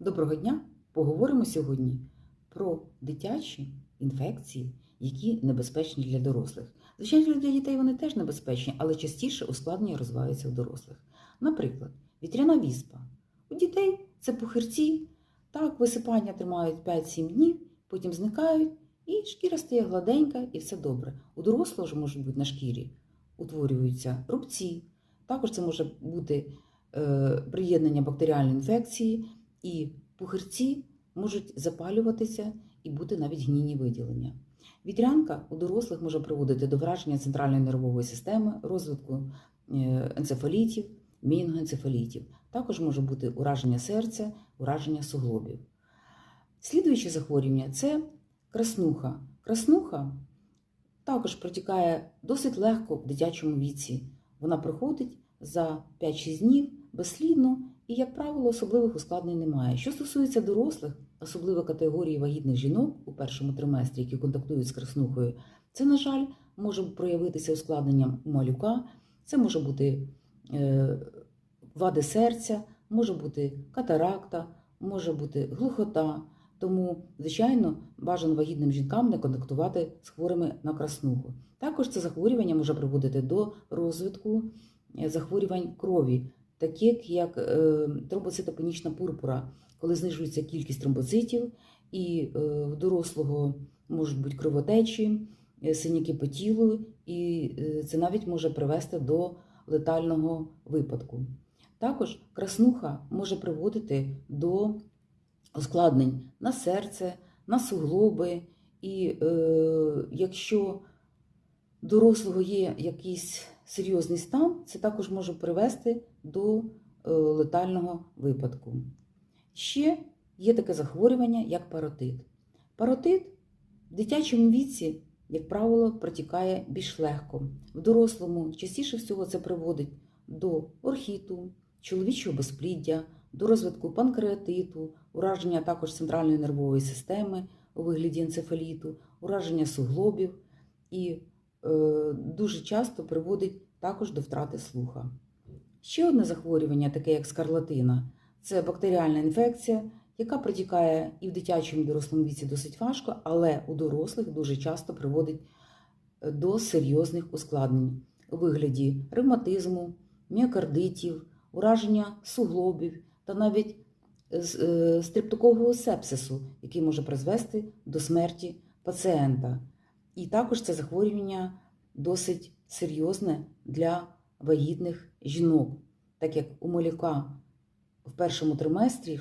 Доброго дня! Поговоримо сьогодні про дитячі інфекції, які небезпечні для дорослих. Звичайно, для дітей вони теж небезпечні, але частіше ускладнення розвиваються у дорослих. Наприклад, вітряна віспа. У дітей це пухирці, так, висипання тримають 5-7 днів, потім зникають, і шкіра стає гладенька, і все добре. У дорослого ж можуть бути на шкірі утворюються рубці. Також це може бути е, приєднання бактеріальної інфекції, і пухирці можуть запалюватися і бути навіть гнійні виділення. Вітрянка у дорослих може приводити до враження центральної нервової системи, розвитку е, енцефалітів, мінгоенцефалітів. Також може бути ураження серця, ураження суглобів. Слідуюче захворювання це краснуха. Краснуха також протікає досить легко в дитячому віці. Вона проходить за 5-6 днів безслідно і, як правило, особливих ускладнень немає. Що стосується дорослих, особливо категорії вагітних жінок у першому триместрі, які контактують з краснухою, це, на жаль, може проявитися ускладненням малюка, це може бути е, вади серця, може бути катаракта, може бути глухота. Тому, звичайно, бажано вагітним жінкам не контактувати з хворими на краснуху. Також це захворювання може приводити до розвитку е, захворювань крові, таких як е, тромбоцитопенічна пурпура, коли знижується кількість тромбоцитів, і е, в дорослого можуть бути кровотечі, е, синяки по тілу, і це навіть може привести до летального випадку. Також краснуха може приводити до ускладнень на серце, на суглоби, і е, якщо дорослого є якийсь серйозний стан, це також може привести до е, летального випадку. Ще є таке захворювання, як паротит. Паротит в дитячому віці, як правило, протікає більш легко. В дорослому частіше всього це приводить до орхіту, чоловічого безпліддя, до розвитку панкреатиту, ураження також центральної нервової системи у вигляді енцефаліту, ураження суглобів і дуже часто приводить також до втрати слуха. Ще одне захворювання, таке як скарлатина, це бактеріальна інфекція, яка протікає і в дитячому і дорослому віці досить важко, але у дорослих дуже часто приводить е, до серйозних ускладнень у вигляді ревматизму, міокардитів, ураження суглобів та навіть е, сепсису, який може призвести до смерті пацієнта. І також це захворювання досить серйозне для вагітних жінок, так як у малюка в першому триместрі,